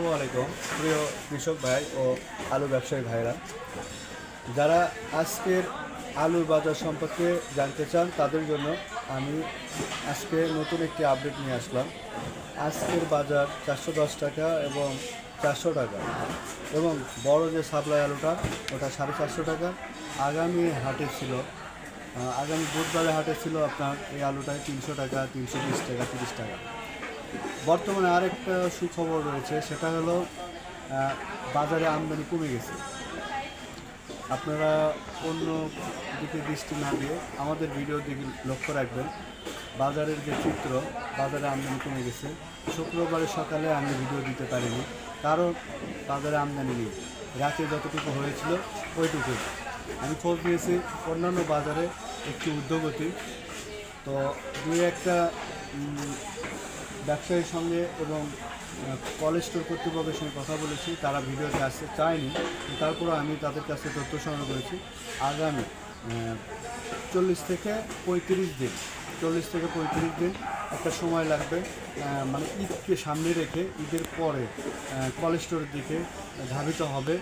আসসালামু আলাইকুম। প্রিয় কৃষক ভাই ও আলু ব্যবসায়ী ভাইরা, যারা আজকের আলুর বাজার সম্পর্কে জানতে চান, তাদের জন্য আমি আজকে নতুন একটি আপডেট নিয়ে আসলাম। আজকের বাজার চারশো দশ টাকা এবং চারশো টাকা এবং বড় যে সাপ্লাই আলুটা, ওটা সাড়ে চারশো টাকা। আগামী হাটে ছিল আগামী বুধবারে হাটে ছিল আপনার এই আলুটায় তিনশো টাকা, তিনশো বিশ টাকা, তিরিশ টাকা। বর্তমানে আরেকটা সুখবর রয়েছে, সেটা হলো বাজারে আমদানি কমে গেছে। আপনারা অন্য দিকে দৃষ্টি না দিয়ে আমাদের ভিডিও দিকে লক্ষ্য রাখবেন, বাজারের যে চিত্র, বাজারে আমদানি কমে গেছে। শুক্রবারে সকালে আমি ভিডিও দিতে পারিনি, কারণ বাজারে আমদানি নেই। রাতে যতটুকু হয়েছিল, ওইটুকুই। আমি খোঁজ নিয়েছি, অন্যান্য বাজারে একটি উদ্যোগতি। তো দুই একটা ব্যবসায়ীর সঙ্গে এবং কলেজ স্টোর কর্তৃপক্ষের সঙ্গে কথা বলেছি, তারা ভিডিওতে আসতে চায়নি। তারপরে আমি তাদের কাছে তথ্য সংগ্রহ করেছি। আগামী চল্লিশ থেকে পঁয়ত্রিশ দিন। চল্লিশ থেকে পঁয়ত্রিশ দিন একটা সময় লাগবে মানে ঈদকে সামনে রেখে, ঈদের পরে কলেজ স্টোরের দিকে ধাবিত হবে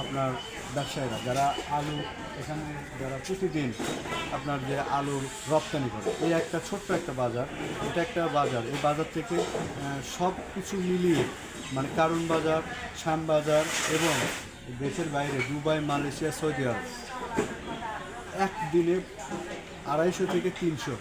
আপনার ব্যবসায়ীরা, যারা আলু এখানে, যারা প্রতিদিন আপনার যে আলুর রপ্তানি করে। এই একটা ছোট্ট একটা বাজার, এটা একটা বাজার। এই বাজার থেকে সব কিছু মিলিয়ে মানে কারণ বাজার, শ্যাম বাজার এবং দেশের বাইরে দুবাই, মালয়েশিয়া, সৌদি আরব, একদিনে আড়াইশো থেকে তিনশো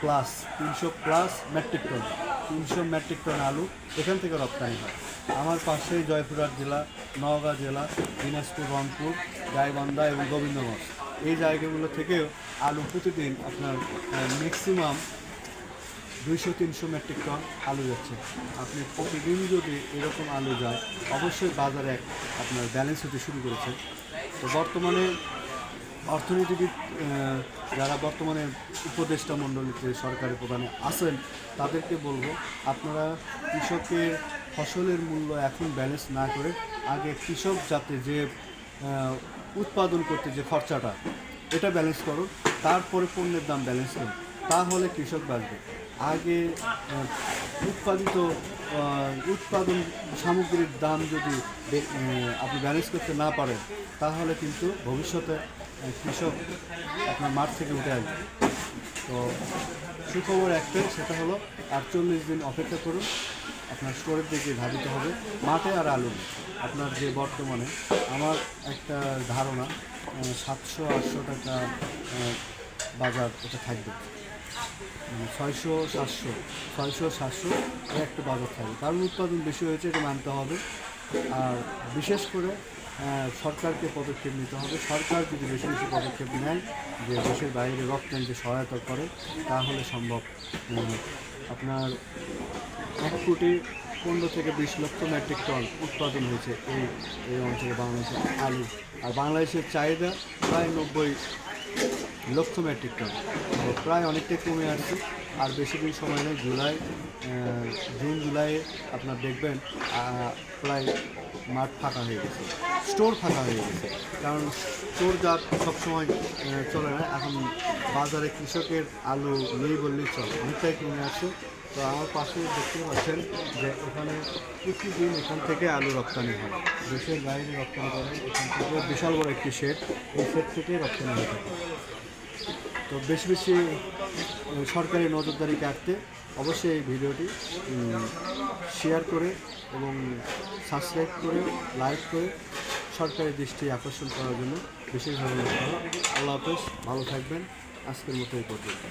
প্লাস তিনশো প্লাস মেট্রিক টন তিনশো মেট্রিক টন আলু এখান থেকে রপ্তানি হয়। আমার পাশেই জয়পুরহাট জেলা, নওগাঁ জেলা, দিনাজপুর, রংপুর, গাইবান্ধা এবং গোবিন্দগঞ্জ। এই জায়গাগুলো থেকেও আলু প্রতিদিন আপনার ম্যাক্সিমাম দুইশো, তিনশো মেট্রিক টন আলু যাচ্ছে। আপনি প্রতিদিন যদি এরকম আলু যায় অবশ্যই বাজারে এক আপনার ব্যালেন্স হতে শুরু করেছে। তো বর্তমানে অর্থনীতিবিদ যারা বর্তমানে উপদেষ্টা মণ্ডলীতে সরকারি প্রধানে আছেন, তাদেরকে বলব, আপনারা কৃষকের ফসলের মূল্য এখন ব্যালেন্স না করে আগে কৃষক যাতে যে উৎপাদন করতে যে খরচাটা, এটা ব্যালেন্স করুন, তারপরে পণ্যের দাম ব্যালেন্স করুন, তাহলে কৃষক বাঁচবে। আগে উৎপাদিত উৎপাদন সামগ্রীর দাম যদি আপনি ব্যালেন্স করতে না পারেন, তাহলে কিন্তু ভবিষ্যতে কৃষক আপনার মাঠ থেকে উঠে আসবে। তো সুখবর একটাই, সেটা হলো আটচল্লিশ দিন অপেক্ষা করুন। আপনার স্টোরের দিকে ধাবিত হবে। মাঠে আর আলু আপনার যে বর্তমানে, আমার একটা ধারণা সাতশো আটশো টাকা বাজার এটা থাকবে। মানে ছয়শো সাতশো ছয়শো সাতশো একটা বাজার থাকবে। কারণ উৎপাদন বেশি হয়েছে, এটা মানতে হবে। আর বিশেষ করে সরকারকে পদক্ষেপ নিতে হবে। সরকার যদি বেশি বেশি পদক্ষেপ নেয় যে দেশের বাইরে রপ্তানিতে সহায়তা করে, তাহলে সম্ভব। আপনার এক কোটি পনেরো থেকে বিশ লক্ষ মেট্রিক টন উৎপাদন হয়েছে এই এই অঞ্চলে বাংলাদেশের আলু আর বাংলাদেশের চাহিদা প্রায় নব্বই লক্ষ মেট্রিক টন তো প্রায় অনেকটাই কমে আসছে। আর বেশি দিন সময় নেই, জুলাই জুন জুলাইয়ে আপনার দেখবেন প্রায় মাঠ ফাঁকা হয়ে গেছে। স্টোর ফাঁকা হয়ে গেছে। কারণ স্টোর যা সবসময় চলে না, এখন বাজারে কৃষকের আলু নেই বললেই চলে, অনেকটাই কমে আসছে। তো আমার পাশে দেখতে পাচ্ছেন যে এখানে প্রতিদিন এখান থেকে আলু রপ্তানি হয়। দেশের বাইরে রপ্তানি করে, এখান থেকে বিশাল বড় একটি শেড এই শেড থেকে রপ্তানি হয়ে থাকে। তো বেশি বেশি সরকারি নজরদারি কাটতে অবশ্যই এই ভিডিওটি শেয়ার করে এবং সাবস্ক্রাইব করে লাইক করে সরকারি দৃষ্টি আকর্ষণ করার জন্য বিশেষভাবে আল্লাহ হাফেজ, ভালো থাকবেন। আজকের মতো এই পর্যন্ত।